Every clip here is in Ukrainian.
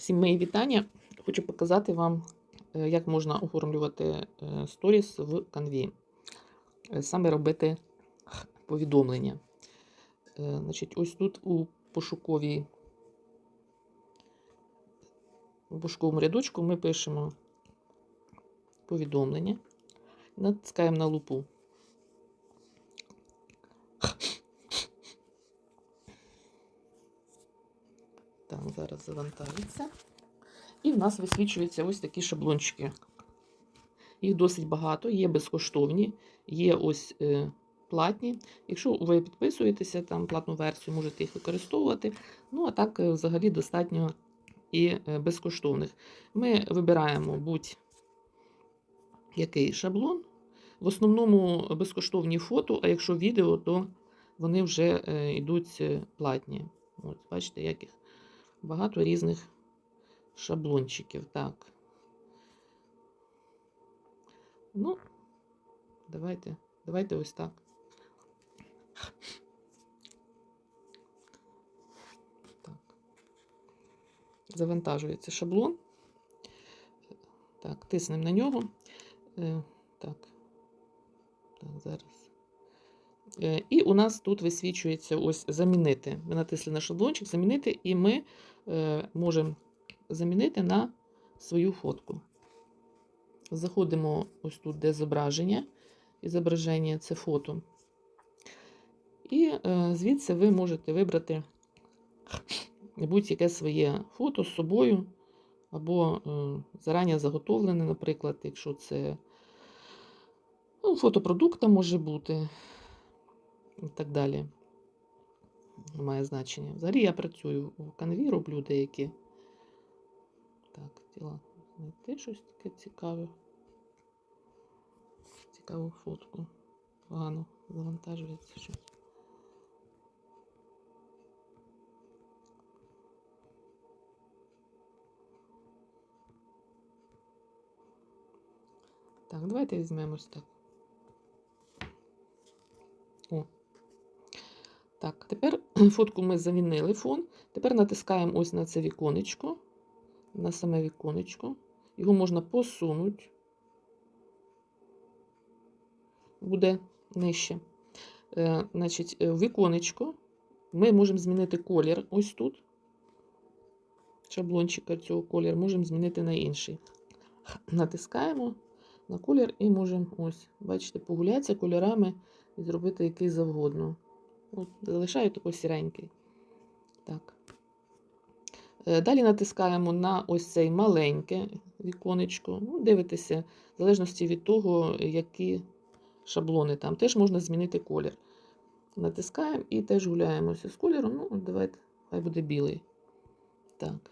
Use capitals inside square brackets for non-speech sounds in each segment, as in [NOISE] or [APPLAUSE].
Всім мої вітання. Хочу показати вам, е, як можна оформлювати е, сторіс в канві. Е, Саме робити повідомлення. Значить, ось тут у пошуковій у пошуковому рядочку ми пишемо повідомлення, натискаємо на лупу. Так, зараз завантажиться. І в нас висвічуються ось такі шаблончики. Їх досить багато, є безкоштовні, є ось е, платні. Якщо ви підписуєтеся, там платну версію, можете їх використовувати. Ну, а так, е, взагалі, достатньо і е, безкоштовних. Ми вибираємо будь-який шаблон. В основному безкоштовні фото, а якщо відео, то вони вже е, йдуть платні. От, бачите, як їх багато різних шаблончиків. Так. Ну, давайте, давайте ось так. Так. Завантажується шаблон. Так, тиснемо на нього. Е, Так. Так, зараз. Е, І у нас тут висвічується ось замінити. Ми натисли на шаблончик, замінити, і ми е, можемо замінити на свою фотку. Заходимо ось тут, де зображення. І зображення це фото. І е, звідси ви можете вибрати будь-яке своє фото з собою, або зарані заготовлене, наприклад, якщо це ну, фото продукта може бути і так далі. Має значення. Взагалі я працюю у канві, роблю деякі. Так, хотіла знайти щось таке цікаве. Цікаву фотку. Погано завантажується щось. Так, давайте візьмемо ось так. Так, тепер [CLEARS THROAT] фотку ми замінили фон. Тепер натискаємо ось на це віконечко, на саме віконечко. Його можна посунути. Буде нижче. Е, значить, е, віконечко. Ми можемо змінити колір ось тут. Шаблончика цього колір можемо змінити на інший. Натискаємо на колір і можемо ось, бачите, погулятися кольорами і зробити який завгодно. От, залишаю такий сіренький. Так. Е, Далі натискаємо на ось цей маленьке віконечко. Ну, дивитеся, в залежності від того, які шаблони там. Теж можна змінити колір. Натискаємо і теж гуляємося з кольором. Ну, давайте, хай буде білий. Так.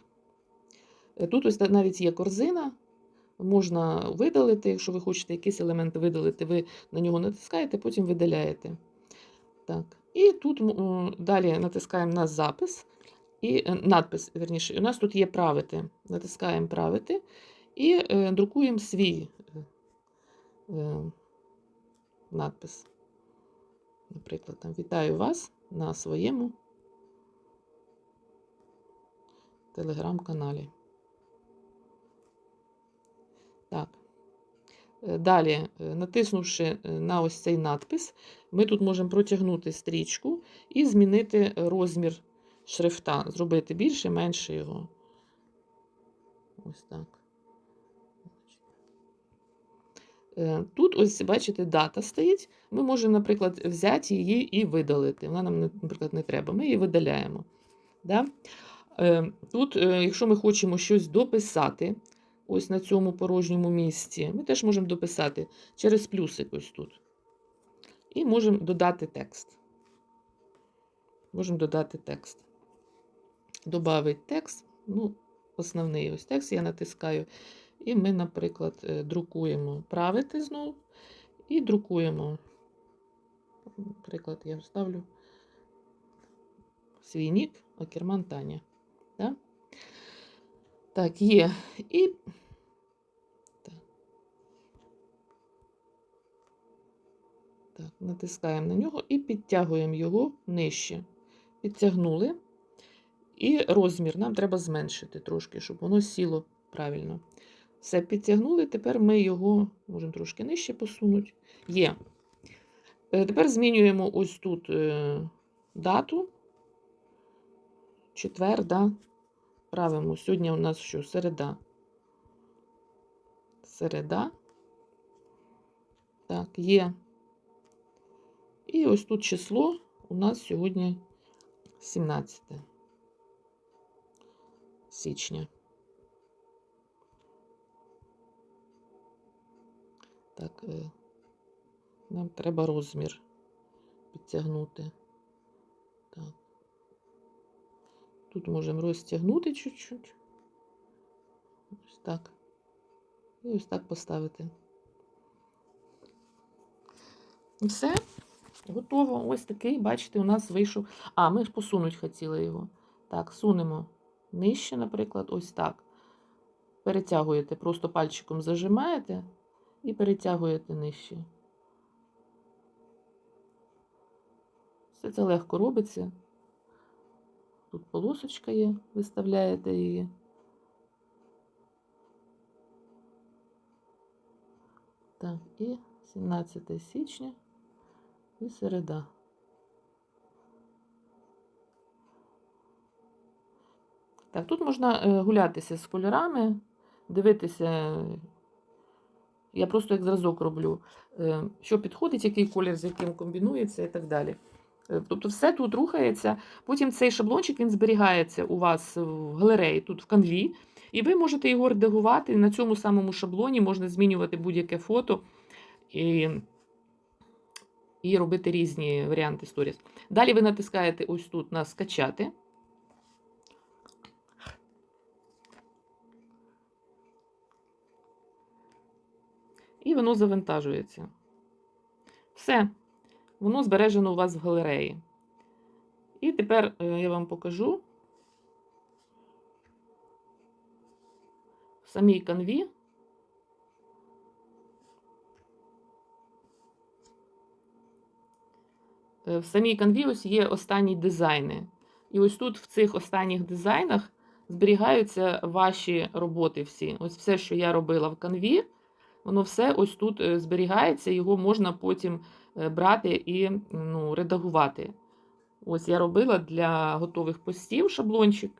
Е, Тут ось навіть є корзина. Можна видалити, якщо ви хочете якийсь елемент видалити, ви на нього натискаєте, потім видаляєте. Так. І тут далі натискаємо на запис і е, надпис, верніше, у нас тут є правити. Натискаємо правити і е, друкуємо свій е, надпис. Наприклад, там вітаю вас на своєму телеграм-каналі. Так. Е, Далі, е, натиснувши е, на ось цей надпис, ми тут можемо протягнути стрічку і змінити розмір шрифта, зробити більше, менше його. Ось так. Тут, ось, бачите, дата стоїть. Ми можемо, наприклад, взяти її і видалити. Вона нам, наприклад, не треба. Ми її видаляємо. Да? Тут, якщо ми хочемо щось дописати, ось на цьому порожньому місці, ми теж можемо дописати через плюсик ось тут. І можемо додати текст. Можемо додати текст. Добавить текст, ну, основний ось текст я натискаю. І ми, наприклад, е, друкуємо правити знову і друкуємо. Наприклад, я вставлю свій нік Окерман Таня. Да? Так, є. І Так, натискаємо на нього і підтягуємо його нижче. Підтягнули. І розмір нам треба зменшити трошки, щоб воно сіло правильно. Все, підтягнули. Тепер ми його можемо трошки нижче посунути. Є. Е, Тепер змінюємо ось тут е, дату. Четвер, да? Правимо. Сьогодні у нас що? Середа. Середа. Так, є. І ось тут число у нас сьогодні 17 січня. Так, е, нам треба розмір підтягнути. Так. Тут можемо розтягнути чуть-чуть. Ось так. І ось так поставити. І все. Готово. Ось такий, бачите, у нас вийшов. А, ми ж посунуть хотіли його. Так, сунемо нижче, наприклад, ось так. Перетягуєте, просто пальчиком зажимаєте і перетягуєте нижче. Все це легко робиться. Тут полосочка є, виставляєте її. Так, і 17 січня і середа. Так, тут можна е, гулятися з кольорами, дивитися. Я просто як зразок роблю, е, що підходить, який колір, з яким комбінується і так далі. Е, Тобто все тут рухається. Потім цей шаблончик він зберігається у вас в галереї, тут в канві, і ви можете його редагувати. На цьому самому шаблоні можна змінювати будь-яке фото і, і робити різні варіанти сторіс. Далі ви натискаєте ось тут на скачати. І воно завантажується. Все, воно збережено у вас в галереї. І тепер е, я вам покажу в самій канві. В самій канві ось є останні дизайни. І ось тут в цих останніх дизайнах зберігаються ваші роботи всі. Ось все, що я робила в канві, воно все ось тут е, зберігається, його можна потім е, брати і ну, редагувати. Ось я робила для готових постів шаблончик.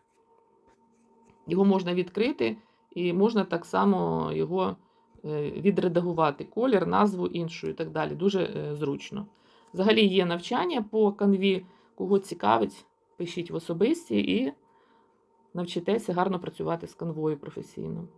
Його можна відкрити, і можна так само його е, відредагувати. Колір, назву іншу і так далі. Дуже е, зручно. Взагалі є навчання по канві, кого цікавить, пишіть в особисті і навчитеся гарно працювати з канвою професійно.